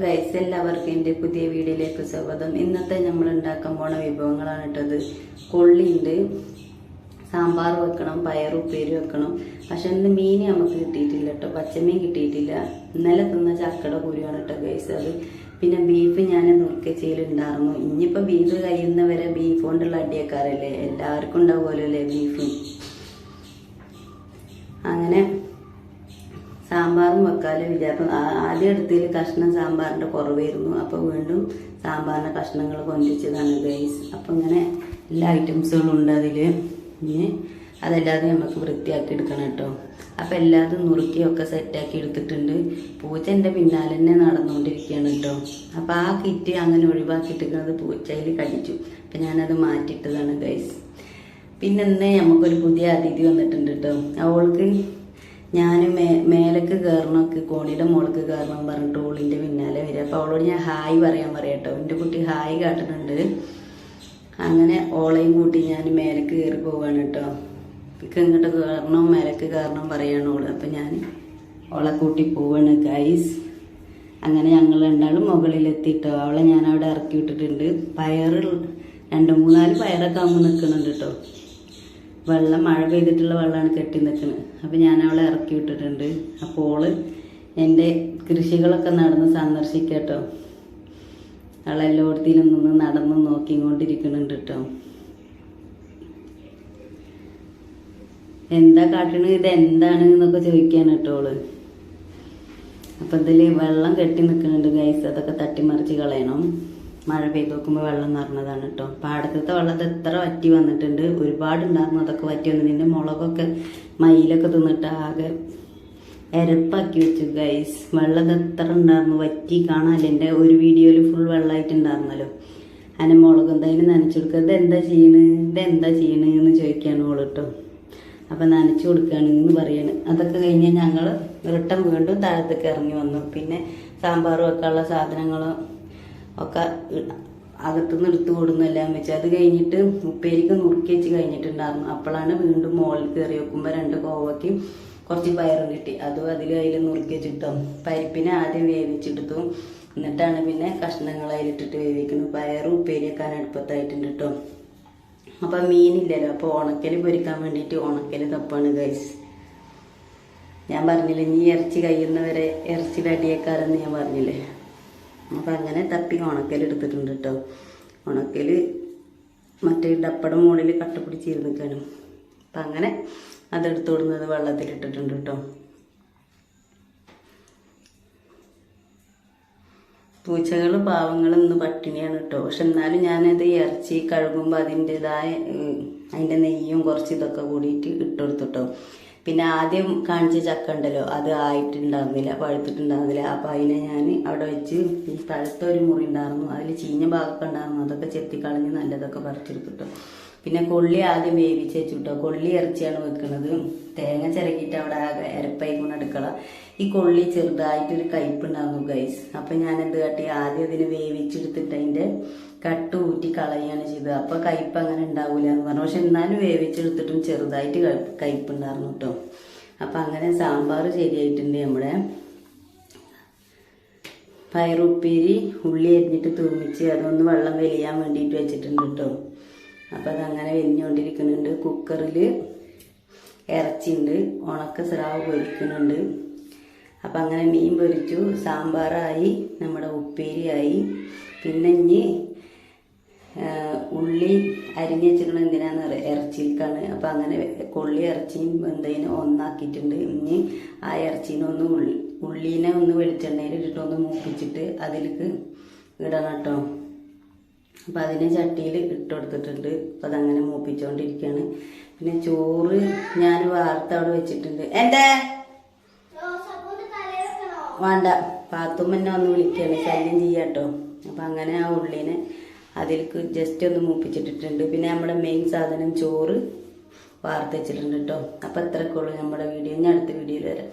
Guys എല്ലാവർക്കും എന്റെ പുതിയ വീഡിയോയിലേക്ക് സ്വാഗതം. ഇന്നത്തെ നമ്മൾ ഉണ്ടാക്കാൻ പോണ വിഭവങ്ങളാണ് ഇട്ടത് കൊള്ളിയുണ്ട്. സാമ്പാർ വെക്കണം പയർ ഉപ്പേരി വെക്കണം. പക്ഷെ ഇന്ന് മീൻ നമുക്ക് കിട്ടിയിട്ടില്ല കേട്ടോ. പച്ചമീൻ കിട്ടിയിട്ടില്ല. ഇന്നലെ തിന്ന ചക്കയുടെ കുരുവാണ് കേട്ടോ ഗൈസ് അത്. പിന്നെ ബീഫ് ഞാൻ നുറുക്കച്ചയിലുണ്ടായിരുന്നു ഇനിയിപ്പോൾ ബീഫ് കഴിയുന്നവരെ ബീഫ് കൊണ്ടുള്ള അടിയക്കാരല്ലേ? എല്ലാവർക്കും ഉണ്ടാവുമല്ലോ അല്ലേ ബീഫ്? സാമ്പാറും വെക്കാലും വിചാരിക്കും ആദ്യം എടുത്തതിൽ കഷ്ണം സാമ്പാറിന്റെ കുറവായിരുന്നു. അപ്പോൾ വീണ്ടും സാമ്പാറിന്റെ കഷ്ണങ്ങൾ കൊണ്ടിച്ചതാണ് ഗൈസ് അപ്പം ഇങ്ങനെ എല്ലാ ഐറ്റംസുകളും ഉണ്ട് അതിൽ ഇനി അതല്ലാതെ നമുക്ക് വൃത്തിയാക്കി എടുക്കണം കേട്ടോ. അപ്പോൾ എല്ലാതും നുറുക്കിയൊക്കെ സെറ്റാക്കി എടുത്തിട്ടുണ്ട്. പൂച്ച എന്റെ പിന്നാലെ തന്നെ നടന്നുകൊണ്ടിരിക്കുകയാണ് കേട്ടോ. അപ്പോൾ ആ കിറ്റ് അങ്ങനെ ഒഴിവാക്കിയിട്ടിരിക്കുന്നത് പൂച്ചയിൽ കടിച്ചു. അപ്പം ഞാനത് മാറ്റിയിട്ടതാണ് ഗൈസ് പിന്നെ നമുക്കൊരു പുതിയ അതിഥി വന്നിട്ടുണ്ട് കേട്ടോ. അവൾക്ക് ഞാൻ മേ മേലേക്ക് കയറണമൊക്കെ കോണിയുടെ മോൾക്ക് കയറണം പറഞ്ഞിട്ട് ഓളിന്റെ പിന്നാലെ വരിക. അപ്പോൾ അവളോട് ഞാൻ ഹായ് പറയാൻ പറയാം കേട്ടോ. എന്റെ കുട്ടി ഹായ് കാട്ടുന്നുണ്ട്. അങ്ങനെ ഓളെയും കൂട്ടി ഞാൻ മേലേക്ക് കയറി പോവാണ് കേട്ടോ. ഇപ്പം ഇങ്ങോട്ട് കയറണം മേലേക്ക് കയറണം പറയാണ് ഓൾ. അപ്പം ഞാൻ ഓളെ കൂട്ടി പോവാണ് ഗൈസ് അങ്ങനെ ഞങ്ങൾ രണ്ടാളും മുകളിലെത്തിട്ടോ. അവളെ ഞാൻ അവിടെ ഇറക്കി വിട്ടിട്ടുണ്ട്. പയറ് രണ്ട് മൂന്നാൽ പയറൊക്കെ ആകുമ്പോൾ നിൽക്കുന്നുണ്ട് കേട്ടോ. വെള്ളം മഴ പെയ്തിട്ടുള്ള വെള്ളമാണ് കെട്ടി നിൽക്കുന്നത് അപ്പോൾ ഞാൻ അവളെ ഇറക്കി വിട്ടിട്ടുണ്ട്. അപ്പോൾ ഓൾ എന്റെ കൃഷികളൊക്കെ നടന്ന് സന്ദർശിക്കട്ടോ. അവളെല്ലായിടത്തിലും നിന്ന് നടന്ന് നോക്കിക്കൊണ്ടിരിക്കുന്നുണ്ട് കേട്ടോ എന്താ കാട്ടണത്? ഇത് എന്താണ് എന്നൊക്കെ ചോദിക്കാൻ കേട്ടോ ഓൾ. അപ്പം ഇതിൽ വെള്ളം കെട്ടി നിൽക്കുന്നുണ്ട് ഗൈസ്. അതൊക്കെ തട്ടിമറിച്ച് കളയണം. മഴ പെയ്ത് നോക്കുമ്പോൾ വെള്ളം നിറഞ്ഞതാണ് കേട്ടോ. പാടത്തത്തെ വെള്ളത്തെ എത്ര വറ്റി വന്നിട്ടുണ്ട് ഒരുപാട് ഉണ്ടായിരുന്നു. അതൊക്കെ വറ്റി വന്നു നിന്റെ മുളകൊക്കെ മയിലൊക്കെ തിന്നിട്ട് ആകെ എരപ്പാക്കി വെച്ചു ഗൈസ് വെള്ളം എത്ര ഉണ്ടായിരുന്നു? വറ്റി കാണാമല്ലോ എന്റെ ഒരു വീഡിയോയിൽ ഫുൾ വെള്ളമായിട്ടുണ്ടായിരുന്നല്ലോ അതിന് മുളക് എന്തായാലും നനച്ചു കൊടുക്കുക എന്താ ചെയ്യണ്? ഇത് എന്താ ചെയ്യണ് എന്ന് മോൾ ഓൾ കേട്ടോ. അപ്പം നനച്ചു കൊടുക്കുകയാണ് എന്ന് പറയാണ്. അതൊക്കെ കഴിഞ്ഞ് ഞങ്ങൾ റിട്ടൺ വീണ്ടും താഴത്തേക്ക് ഇറങ്ങി വന്നു. പിന്നെ സാമ്പാർ വെക്കാനുള്ള സാധനങ്ങളും ഒക്കെ അകത്തുനിന്ന് എടുത്തു കൊടുന്നെല്ലാം വെച്ച് അത് കഴിഞ്ഞിട്ട് ഉപ്പേരിക്ക് നുറുക്കി വെച്ച് കഴിഞ്ഞിട്ടുണ്ടായിരുന്നു. അപ്പോഴാണ് വീണ്ടും മുകളിൽ കയറി വെക്കുമ്പോൾ രണ്ട് കോവയ്ക്കും കുറച്ച് പയറും കിട്ടി. അതും അതിൽ അതിൽ നുറുക്കി വെച്ചിട്ടോ. പരിപ്പിനെ ആദ്യം വേവിച്ചെടുത്തു. എന്നിട്ടാണ് പിന്നെ കഷ്ണങ്ങൾ അതിലിട്ടിട്ട് വേവിക്കുന്നത്. പയറും ഉപ്പേരിയൊക്കെ അടുപ്പത്തായിട്ടുണ്ട് കേട്ടോ അപ്പം മീനില്ലല്ലോ. അപ്പോൾ ഉണക്കൽ പൊരിക്കാൻ വേണ്ടിയിട്ട് ഉണക്കൽ തപ്പാണ് ഗൈസ് ഞാൻ പറഞ്ഞില്ലേ നീ ഇറച്ചി കഴിയുന്നവരെ ഇറച്ചി അടിയേക്കാരെന്ന് ഞാൻ പറഞ്ഞില്ലേ. അപ്പം അങ്ങനെ തപ്പി ഉണക്കൽ എടുത്തിട്ടുണ്ട് കേട്ടോ ഉണക്കൽ മറ്റേ ഡപ്പയുടെ മുകളിൽ കട്ട പിടിച്ചിരുന്നിക്കാണ്. അപ്പം അങ്ങനെ അതെടുത്ത് കൊടുക്കുന്നത് വെള്ളത്തിലിട്ടിട്ടുണ്ട് കേട്ടോ പൂച്ചകൾ പാവങ്ങൾ ഇന്ന് പട്ടിണിയാണ് കേട്ടോ പക്ഷെ എന്നാലും ഞാനത് ഇറച്ചി കഴുകുമ്പോൾ അതിന്റെതായ അതിന്റെ നെയ്യും കുറച്ച് ഇതൊക്കെ കൂടിയിട്ട് ഇട്ടുകൊടുത്തിട്ടോ പിന്നെ ആദ്യം കാണിച്ച ചക്ക ഉണ്ടല്ലോ അത് ആയിട്ടുണ്ടാവുന്നില്ല പഴുത്തിട്ടുണ്ടാവുന്നില്ല അപ്പോൾ അതിനെ ഞാൻ അവിടെ വെച്ച് പഴുത്ത ഒരു മുറി ഉണ്ടായിരുന്നു. അതിൽ ചീഞ്ഞ ഭാഗമൊക്കെ ഉണ്ടായിരുന്നു. അതൊക്കെ ചെത്തിക്കളഞ്ഞ് നല്ലതൊക്കെ പറിച്ചെടുത്തിട്ടോ. പിന്നെ കൊള്ളി ആദ്യം വേവിച്ച് വെച്ചുട്ടോ. കൊള്ളി ഇറച്ചിയാണ് വെക്കുന്നത് തേങ്ങ ചിരകിയിട്ട് അവിടെ ആകെ കൊണ്ട് അടുക്കള ഈ കൊള്ളി ചെറുതായിട്ടൊരു കയ്പുണ്ടായിരുന്നു ഗൈസ് അപ്പം ഞാൻ എന്ത് കാട്ടി? ആദ്യം അതിന് വേവിച്ചെടുത്തിട്ട് അതിന്റെ കട്ട് ഊറ്റി കളയാണ് ചെയ്തത്. അപ്പോൾ കയ്പ് അങ്ങനെ ഉണ്ടാവില്ല എന്ന് പറഞ്ഞു. പക്ഷെ എന്നാലും വേവിച്ചെടുത്തിട്ടും ചെറുതായിട്ട് കയ്പ് കയ്പുണ്ടായിരുന്നു കേട്ടോ അപ്പം അങ്ങനെ സാമ്പാർ ശരിയായിട്ടുണ്ട് നമ്മുടെ പയറുപ്പേരി ഉള്ളി അരിഞ്ഞിട്ട് തൂമിച്ച് അതൊന്ന് വെള്ളം വെലിയാൻ വേണ്ടിയിട്ട് വെച്ചിട്ടുണ്ട് കേട്ടോ അപ്പം അതങ്ങനെ വെലിഞ്ഞുകൊണ്ടിരിക്കുന്നുണ്ട് കുക്കറിൽ ഇറച്ചിയുണ്ട് ഉണക്ക സ്രാവ് പൊരിക്കുന്നുണ്ട്. അപ്പം അങ്ങനെ മീൻ പൊരിച്ചു. സാമ്പാറായി. നമ്മുടെ ഉപ്പേരിയായി പിന്നെ ഇനി ഉള്ളി അരിഞ്ഞ് വെച്ചിരിക്കണത് എന്തിനാന്ന് പറയുക ഇറച്ചിയിലേക്കാണ്. അപ്പം അങ്ങനെ കൊള്ളി ഇറച്ചിയും എന്തതിനും ഒന്നാക്കിയിട്ടുണ്ട്. ഇനി ആ ഇറച്ചീനെ ഉള്ളി ഉള്ളീനെ ഒന്ന് വെളിച്ചെണ്ണയിൽ ഇട്ടിട്ട് ഒന്ന് മൂപ്പിച്ചിട്ട് അതിലേക്ക് ഇടണം കേട്ടോ. അപ്പം അതിനെ ചട്ടിയിൽ ഇട്ട് കൊടുത്തിട്ടുണ്ട്. അപ്പം അതങ്ങനെ മൂപ്പിച്ചുകൊണ്ടിരിക്കുകയാണ് പിന്നെ ചോറ് ഞാൻ വാർത്ത അവിടെ വെച്ചിട്ടുണ്ട്. എന്റെ വേണ്ട. പാത്തുമ്മന്നെ ഒന്ന് വിളിക്കുകയാണ് ശല്യം ചെയ്യാട്ടോ. അപ്പം അങ്ങനെ ആ ഉള്ളിനെ അതിലേക്ക് ജസ്റ്റ് ഒന്ന് മൂപ്പിച്ചിട്ടിട്ടുണ്ട്. പിന്നെ നമ്മുടെ മെയിൻ സാധനം ചോറ് വാർത്ത വെച്ചിട്ടുണ്ട് കേട്ടോ അപ്പം അത്രയൊക്കെ നമ്മുടെ വീഡിയോ. ഞാൻ അടുത്ത വീഡിയോയിൽ വരാം.